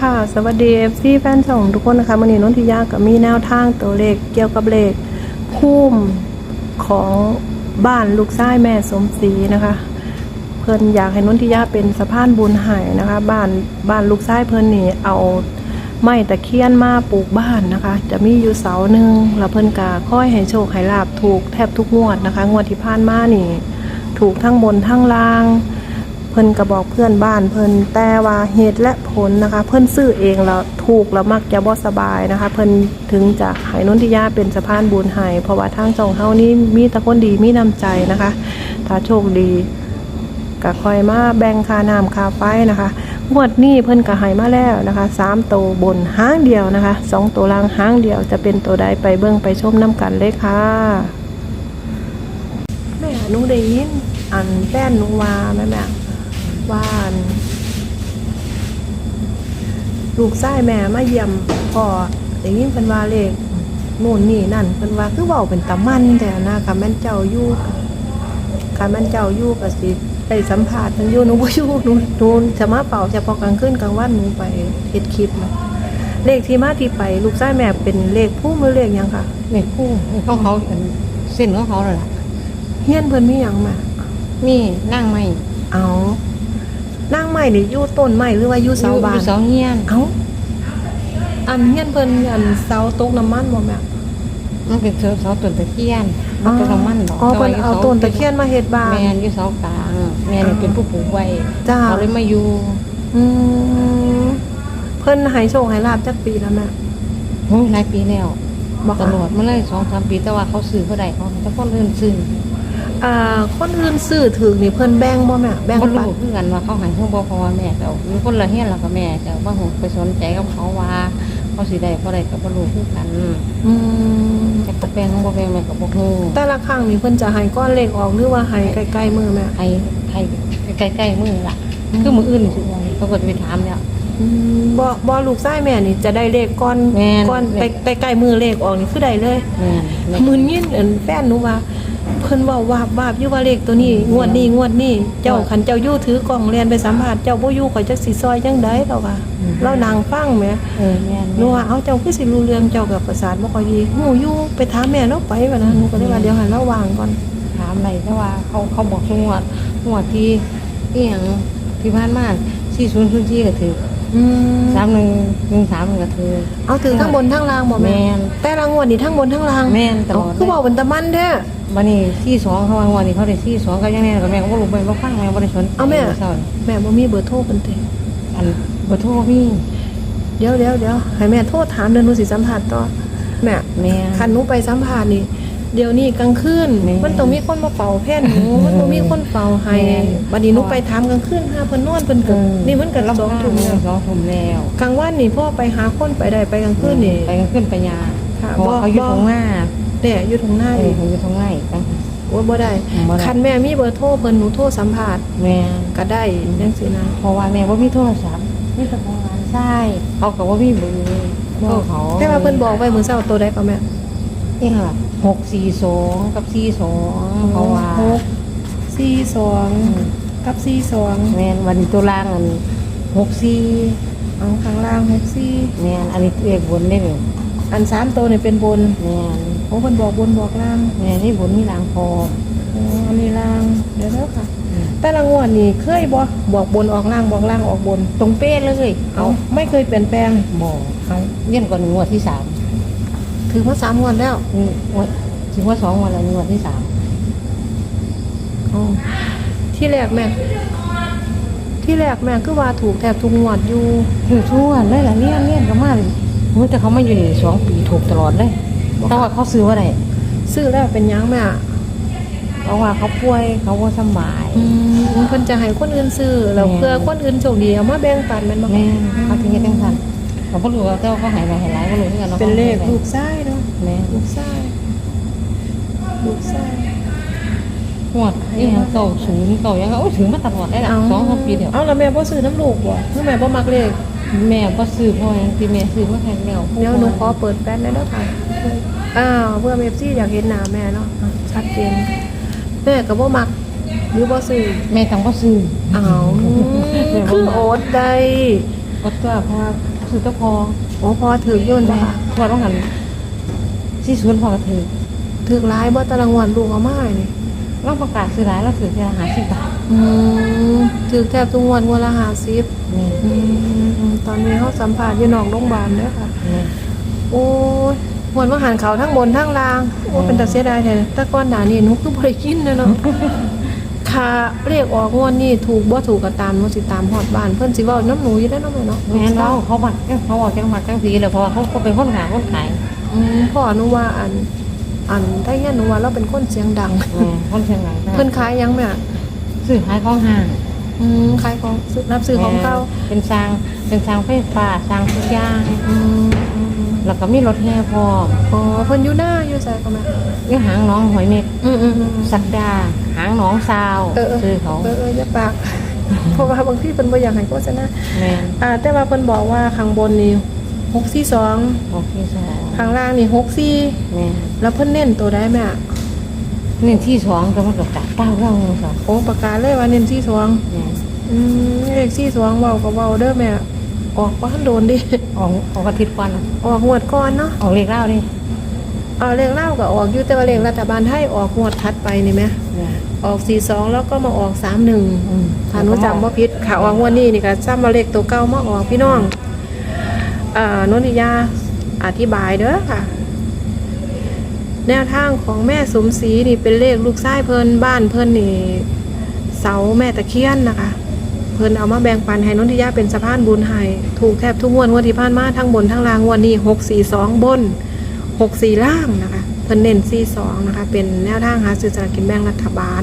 ค่ะ สวัสดี FC แฟนช่องทุกคนนะคะวันนี้นนทิยากับมีแนวทางตัวเลขเกี่ยวกับเลขพุ่มของบ้านลูกชายแม่สมศรีนะคะ เพิ่นอยากให้นนทิยาเป็นสะพานบุญให้นะคะ บ้านบ้านลูกชายเพิ่นนี่เอาไม้ตะเคียนมาปลูกบ้านนะคะ จะมีอยู่เสาหนึ่งแล้วเพิ่นกาค่อยให้โชคให้ลาบถูกแทบทุกงวดนะคะ งวดที่ผ่านมานี่ ถูกทั้งบนทั้งล่าง เพิ่นก็บอกเพื่อนบ้านเพิ่นแต่ว่าเหตุและผลนะคะ เพิ่นซื้อเองแล้วถูกแล้วมักจะบ่สบายนะคะ เพิ่นถึงจะให้นนทิยาเป็นสะพานบุญให้เพราะว่าทางจองเฮานี่มีต่คนดีมีน้ำใจนะคะ ถ้าโชคดีก็คอยมาแบ่งค่าน้ำค่าไฟนะคะงวดนี้เพิ่นก็ให้มาแล้วนะคะสามตัวบนห้างเดียวนะคะสองตัวล่างห้างเดียวจะเป็นตัวใดไปเบิ่งไปชมน้ำกันเลยค่ะแม่หนูได้ยินอันแป้นหนูว่าแม่แม่ ว่าอันลูกชายแม่มาเยี่ยมพ่อได้ยินเพิ่นว่าเลขนู่นนี่นั่นเพิ่นว่าคือเว้าเป็นตะมันแต่นะค่ะแม่นเจ้าอยู่ค่ะแม่นเจ้าอยู่ก็สิได้สัมภาษณ์เพิ่นอยู่หนูบ่อยู่หนูหนูจะมาเป่าเฉพาะกลางคืนกลางวันหนูไปเฮ็ดคลิปนะเลขที่มาที่ไป ลูกชายแม่เป็นเลขผู้มือเลขหยังค่ะในคู่ของเขาอันเส้นของเขาเลยล่ะเฮียนเพิ่นมีหยังมามีนั่งไม่เอา นางใหม่นี่อยู่ต้นใหม่หรือว่าอยู่เสาบ้าอนยู่เสาเฮียนเอาอันเฮียนเพิ่นอันเสาตกน้ำมันบ่แม่มันเป็นเสาเสาต้นตะเคียนมันต้นน้ำมันดอกอ๋อเพิ่นเอาต้นตะเคียนมาเฮ็ดบ้านแม่นอยู่เสากลางแม่นี่เป็นผู้ปลูกไว้จ้าเขาเลยมาอยู่อืมเพิ่นให้โชคให้ลาบจักปีแล้วแม่โอ้ยหลายปีแล้วบ่ตค่ะลอดมาเลยสองสามปีแต่ว่าเขาซื้อเขาได้เขาแต่คนอื่นซื้อ อ่าคนอื่นซื้อถึงนี่เพิ่นแบ่งบ่แม่แบ่งบ่ปันรู้คือกันว่าเขาใหายเพิ่งบ่เพราะว่าแม่ก็เอามีคนละเฮียนแล้วก็แม่ก็บ่ฮู้ไปสนใจกับเขาว่าเขาสิได้บ่ได้ก็บ่รู้คือกันอืมจักตะแปลงของบ่แปลงแม่ก็บ่ฮู้แต่ละครั้งนี่เพิ่นจะให้ก้อนเลขออกหรือว่าให้ใกล้ๆมือแม่ให้ให้ใกล้ๆมือล่ะ คือมืออื่นนี่สิว่าเขาก็จะไปถามแล้ว อืมบ่บ่ลูกชายแม่นี่จะได้เลขก้อนแม่น ก้อนไปใกล้ๆมือเลขออกนี่คือได้เลยแม่นแม่มือนี้อันแฟนหนูว่าเพิ่นเว้าวาบวาบอยู่ว่าเลขตัวนี้ งวดนี้งวดนี้ เจ้าคันเจ้าอยู่ถือกล่องเรียนไปสัมภาษณ์เจ้าบ่อยู่ข่อยจักสิซอยจังได๋เราว่าเรานางฟังแหมเออแม่นหนูว่าเอาเจ้าคือสิรู้เรื่องเจ้ากับประสาทบ่ค่อยดีฮู้อยู่ไปถามแม่เราไปว่านะหนูก็เลยว่าเดี๋ยวให้เราวางก่อนถามอะไรแต่ว่าเขาเขาบอกทุกงวดงวดที่อีหยังที่ผ่านมา4004ก็ถือ อืม3113ก็ถือ เอาถึงทั้งบนทั้งล่างบ่แม่ แม่น แต่ละงวดนี่ทั้งบนทั้งล่างแม่นตลอดเาคือเว้าเป็นตะมันแท้บัดนี้42เขาว่างวดนี้เขาได้42ก็ยังแน่ก็แม่ก็บ่รู้ไปบ่ฟังแม่บ่ได้สนใจเอาแม่เศร้าแม่บ่มีเบอร์โทรเพิ่นติอันบ่โทรมีเดี๋ยวเดี๋ยวเดี๋ยวให้แม่โทรถามเดี๋ยวหนูสิสัมภาษณ์ต่อแม่แม่คันหนูไปสัมภาษณ์นี่ เดี๋ยวนี้กลางคืนแม่มันต้องมีคนมาเฝ้าแพทย์หนูมันต้องมีคนเฝ้าให้แม่บัดนี้หนูไปถามกลางคืนหาเพิ่นนอนเพิ่นก็นี่มันก็ลำสองพังทุ่มแล้วสองทุ่มแล้วกลางวันนี่พ่อไปหาคนไปได้ไปกลางคืนนี่ไปกันขึ้นไปยาค่ะเพราะว่าบ่เขาอยู่บ่ตรงหน้าแน่อยู่ตรงหน้าเออนี่เขาอยู่ตรงหน้าอีกนะโอ้ยบ่ได้บ่ได้ คันแม่มีเบอร์โทรเพิ่นหนูโทรสัมภาษณ์แม่ก็ได้จังซี่นะ เพราะว่าแม่ว่ามีโทรศัพท์มีแต่ของร้านใช่เขาก็ว่ามีเบอร์โทรเขาแต่ว่าเพิ่นบอกไว้มื้อเช้าตัวใดก็แม่เองล่ะ หกสี่สองกับสี่สองเขาว่าหกสี่สองกับสี่สองแม่นวันนี้ตัวล่างอันหกสี่เอาข้างล่างหกสี่แม่นอันนี้เอกบนได้เลยอันสามตัวนี่เป็นบนแม่นโอ้เพิ่นบอกบนบอกล่างแม่นี่บนนี่ล่างพออ๋ออันนี้ล่างเดี๋ยวแล้วค่ะแต่ละงวดนี่เคยบ่บอกบนออกล่างบอกล่างออกบน ตรงเป๊ะเลย เอาไม่เคยเปลี่ยนแปลงบอกเขาเยี่ยมกว่าหนึ่งงวดที่สาม ถือว่าสามงวดแล้วนี่งวดถึงว่าสองงวดแล้วนี่งวดที่สามอ๋อที่แรกแม่ ที่แรกแม่คือว่าถูกแทบทุกงวดอยู่ถือทั่วเลยล่ะเนี่ยเนี่ยก็มาเลยโอ้ยแต่เขามาอยู่นี่สองปีถูกตลอดเลยแต่ว่าเขาซื้อว่าไรซื้อแล้วเป็นหยังแม่เพราะว่าเขาป่วยเขาว่าสำบายอืมเพิ่นจะให้คนอื่นซื้อแล้วแม่เพื่อคนอื่นโชคดีเอามาแบ่งปันแม่นบ่แม่เขาถึงจะตั้งทัน เขาก็รู้ว่าแต่ว่าเขาหายไปหายหลายก็รู้เหมือนกันเนาะเป็นเลขลูกซ้ายเนาะแม่ลูกซ้ายลูกซ้ายหวดนี่ยังเก่าศูนย์เก่ายังโอ้ยถึงมาตลอดได้ละสองสามปีเดียวเอาแล้วแม่บ่ซื้อน้ำลูกบ่คือแม่บ่มักเลขแม่ก็ซื้อเพราะอย่างที่แม่ซื้อมาแข่งแล้วเดี๋ยวหนูขอเปิดแป้นได้แล้วค่ะอ้าวเพื่อเอฟซีอยากเห็นหน้าแม่เนาะอะชัดเจนแม่ก็บ่มักหรือบ่ซื้อแม่ต้องก็ซื้ออ้าวคือโอดได้กดตัวเพราะว่า คือเจ้าพอโอ้พอถือยุ่นแม่บ่ค่ะพอต้องหันที่ศูนย์พอก็ถือถือร้ายบ่แตารางวัลลูกเอามาให้นี่เราประกาศซื้อหลายเราถือแค่หาสิบบาทอืมถือแทบทุกงวันงวันละ50นี่อืมตอนนี้เฮาสัมภาษณ์อยู่นอกโรงพยาบาลเด้อค่ะ นี่โอ้ยหวนว่าหันเขาทั้งบนทั้งล่าง โอ้อืมเป็นตาเสียดายแท้แต่ก่อนหน้านี้หนุคือบ่ได้กินนะเนาะ ค่าเรียกออกงวดนี่ถูกบ่ถูกก็ตามหนูสิตามฮอดบ้านเพิ่นสิเว้าน้ำหนูอยู่ได้อเนาะแม่เนาะแม่เราเขาบักเขาบอกจังหวัดจังสีเลยเพราะว่าเขาก็เป็นคนหาคนขายอืมพ่อหนูว่าอันอันได้เงี้ยหนูว่าเราเป็นคนเสียงดัง อืมคนเชียงใหม่เพิ่นขายหยังแม่ซื้อขายของห้างอืมขายของซื้อรับซื้อของเก่าเป็นสร้างเป็นสร้างไฟฟ้าสร้างทุกอย่างอืมอืมอืม แล้วก็มีรถแห่พร้อมอ๋อเพิ่นอยู่หน้าอยู่ไสก็แม่นี่หางน้องหอยเม็ดอืมอืมอืม สักดา หางน้องซาวเออเออซื้อเขาเออเอออย่าปาก เพราะว่าบางทีเพิ่นบ่อยากให้โฆษณาแม่นอ่า แต่ว่าเพิ่นบอกว่าข้างบนนี่หกสี่สองโอเคสองข้างล่างนี่หกสี่แม่นแล้วเพิ่นเน้นตัวได้ไหมอะนี่ที่สองก็มันกับจับเต้าเรื่องสองโอ้ประกาศเลยว่าเน้นสี่สองแม่นอืมเลขสี่สองเบาก็เบาเด้อแม่ ออกว่าโดนดิ ออกออกอาทิตย์ก่อน ออกงวดก่อนเนาะออกเลขเล่าดิเอาเลขเล่าก็ออกอยู่แต่ว่าเลขรัฐบาลไทยออกงวดถัดไปนี่ไหมแม่นออกสี่สองแล้วก็มาออกสามหนึ่งอืมถ้าหนูจำว่าผิดค่ะออกงวดนี้นี่ก็ซ้ำมาเลขตัวเก่ามาออกพี่น้องอ่านนทิยาอธิบายเด้อค่ะ แนวทางของแม่สมศรีนี่เป็นเลขลูกชายเพิ่นบ้านเพิ่นนี่เสาแม่ตะเคียนนะคะเพิ่นเอามาแบ่งปันให้นนทิยาเป็นสะพานบุญให้ถูกแทบทุกงวดงวดที่ผ่านมาทั้งบนทั้งล่างงวดนี้หกสี่สองบนหกสี่ล่างนะคะเพิ่นเน้นสี่สองนะคะเป็นแนวทางหาซื้อสลากกินแบ่งรัฐบาล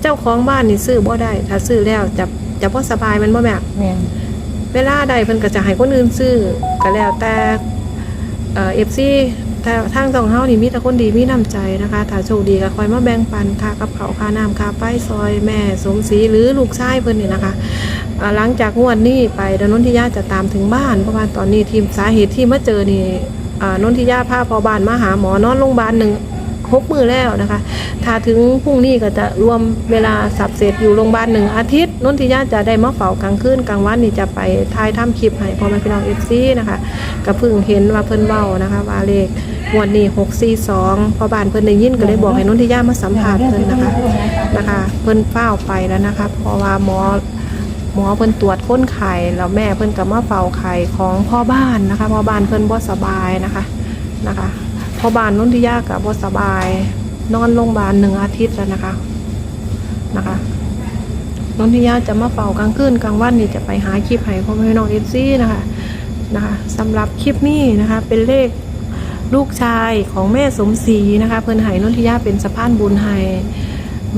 เจ้าของบ้านนี่ซื้อบ่ได้ ถ้าซื้อแล้วจะจะบ่สบายแมันบ่แม่แม่นเวลาใดเพิ่นก็จะให้คนอื่นซื้อก็แล้วแต่เอ่อฟซีแต่ทางสองเฮานี่มีแต่คนดีมีน้ำใจนะคะ ถ้าโชคดีก็คอยมาแบ่งปันค่ากับเขาวค่าน้ำค่าไฟซอยแม่สมศรีหรือลูกชายเพิ่นนี่นะคะอ่า หลังจากงวดนี้ไปดนนทิยาจะตามถึงบ้านเพราะว่าตอนนี้ทีมสาเหตุที่มาเจอนี่นนทิยาพาพอบ้านมาหาหมอนอนโรงพยาบาลหนึ่งหกมือแล้วนะคะ ถ้าถึงพรุ่งนี้ก็จะรวมเวลาสับเสร็จอยู่โรงพยาบาลหนึ่งอาทิตย์นนทิยาจะได้มาเฝ้ากลางคืนกลางวันนี่จะไปถ่ายทำคลิปให้พอม่พี่น้องเอฟซีนะคะก็เพิ่งเห็นว่าเพิ่นเบ้านะคะ ว่าเลขงวดนี้หกสี่สองพอบ้านเพิ่นได้ยินก็เลยบอกให้นนทิยามาสัมผัสเพิ่นนะคะนะคะ เพิ่นเฝ้าไปแล้วนะคะเพราะว่าหมอ หมอเพิ่นตรวจค้นไข่แล้วแม่เพิ่นก็มาเฝ้าไข่ของพ่อบ้านนะคะพ่อบ้านเพิ่นบ่สบายนะคะนะคะพ่อบ้านนุ่นทิยากับบ่สบาย นอนโรงพยาบาลหนึ่งอาทิตย์แล้วนะคะนะคะนนทิยาจะมาเฝ้ากลางคืนกลางวันนี่จะไปหาคลิปให้พ่อแม่น้องเอฟซีนะคะนะคะสำหรับคลิปนี้นะคะเป็นเลขลูกชายของแม่สมศรีนะคะ เพิ่นให้นนทิยาเป็นสะพานบุญให้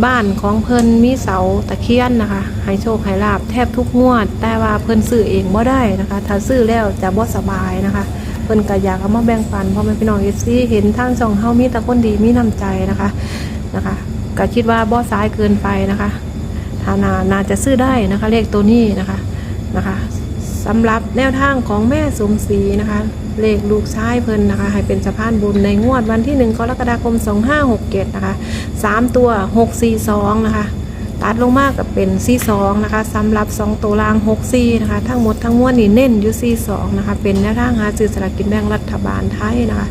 บ้านของเพิ่นมีเสาตะเคียนนะคะให้โชคให้ลาบแทบทุกงวด แต่ว่าเพิ่นซื้อเองบ่ได้นะคะ ถ้าซื้อแล้วจะบ่สบายนะคะ เพิ่นก็อยากเอามาแบ่งปันพ่อแม่พี่น้องเอฟซีเห็นทางช่องเฮามีแต่คนดีมีน้ำใจนะคะนะคะก็คิดว่าบ่ซ้ายเกินไปนะคะถ้านานาจะซื้อได้นะคะ เลขตัวนี้นะคะนะคะสำหรับแนวทางของแม่สมศรีนะคะ เลขลูกชายเพิ่นนะคะ ให้เป็นสะพานบุญในงวดวันที่ 1 กรกฎาคม 2567 นะคะ 3 ตัว 642 นะคะ ตัดลงมากกับเป็นซีสองนะคะสำหรับสองตัวรางหกซีนะคะ ทั้งหมดทั้งมวลนี่เน้นอยู่ซีสองนะคะ เป็นแนวทางหาซื้อสลากกินแบ่งรัฐบาลไทยนะคะ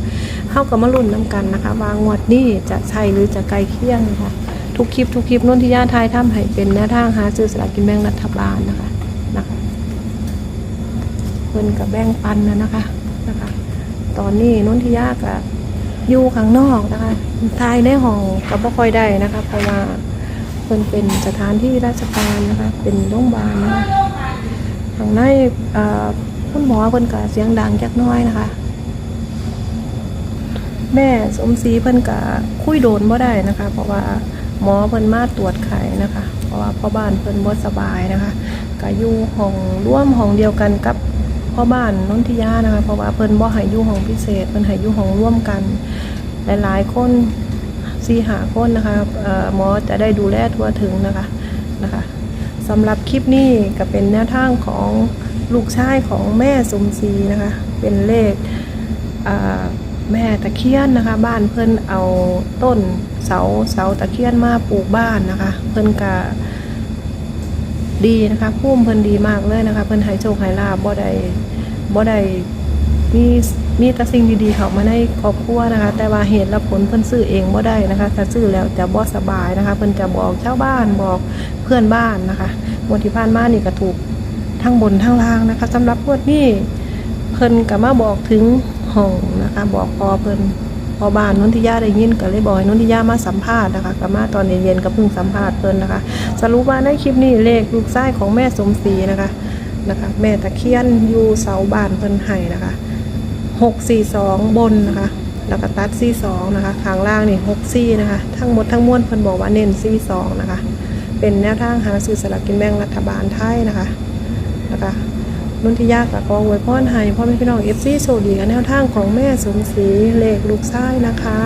เข้ากับมาลุ้นน้ำกันนะคะ ว่างวดนี้จะใช่หรือจะไกลเคียงนะคะทุกคลิปทุกคลิปนุ่นทิยาไทยทำให้เป็นแนวทางหาซื้อสลากกินแบ่งรัฐบาลนะคะนะคะเพิ่นกับแบ่งปันนะนะคะ นะคะ ตอนนี้นนทิยากับอยู่ข้างนอกนะคะทายในห้องกับบ่ค่อยได้นะคะ เพราะว่าเพิ่นเป็นสถานที่ราชการนะคะ เป็นโรงพยาบาลนะคะทางในคุณหมอเพิ่นก็เสียงดังจักน้อยนะคะ แม่สมศรีเพิ่นก็คุยโดนบ่ได้นะคะ เพราะว่าหมอเพิ่นมาตรวจไข้นะคะ เพราะว่าพ่อบ้านเพิ่นบ่สบายนะคะก็อยู่ห้องร่วมห้องเดียวกันกับ พ่อบ้านนนทิยานะคะ เพราะว่าเพิ่นบ่ให้อยู่ห้องพิเศษเพิ่นให้อยู่ห้องร่วมกัน หลายๆคนสี่หาคนนะคะเอ่อหมอจะได้ดูแลทั่วถึงนะคะนะคะสำหรับคลิปนี้ก็เป็นแนวทางของลูกชายของแม่สมศรีนะคะ เป็นเลขแม่ตะเคียนนะคะ บ้านเพิ่นเอาต้นเสาเสาตะเคียนมาปลูกบ้านนะคะ เพิ่นกะ ดีนะคะพุ่มเพิ่นดีมากเลยนะคะ เพิ่นให้โชคให้ลาบบ่ได้บ่ได้มีมีแต่สิ่งดีๆเข้ามาในครอบครัวนะคะ แต่ว่าเหตุและผลเพิ่นซื้อเองบ่ได้นะคะถ้าซื้อแล้วจะบ่สบายนะคะ เพิ่นจะบอกชาวบ้านบอกเพื่อนบ้านนะคะงวดที่ผ่านมานี่ก็ถูกทั้งบนทั้งล่างนะคะสำหรับงวดนี้เพิ่นก็มาบอกถึงห้องนะคะ บอกพอเพิ่น พอบ้านนนทิยาได้ยินก็เลยบอกให้นนทิยามาสัมภาษณ์นะคะก็มาตอนเย็นๆก็เพิ่งสัมภาษณ์เพิ่นนะคะ สรุปว่าในคลิปนี้เลขลูกไส้ของแม่สมศรีนะคะนะคะ แม่ตะเคียนอยู่เสาบ้านเพิ่นไห้นะคะหกสี่สองบนนะคะแล้วก็ตัดสี่สองนะคะข้างล่างนี่หกสี่นะคะ ทั้งหมดทั้งมวลเพิ่นบอกว่าเน้นสี่สองนะคะ เป็นแนวทางหาซื้อสลากกินแบ่งรัฐบาลไทยนะคะนะคะ นุนที่ยากกับกองไวยพรให้พ่อแม่พี่น้องเอฟซีโชคดีกับแนวทางของแม่สมศรีเลขลูกชายนะคะ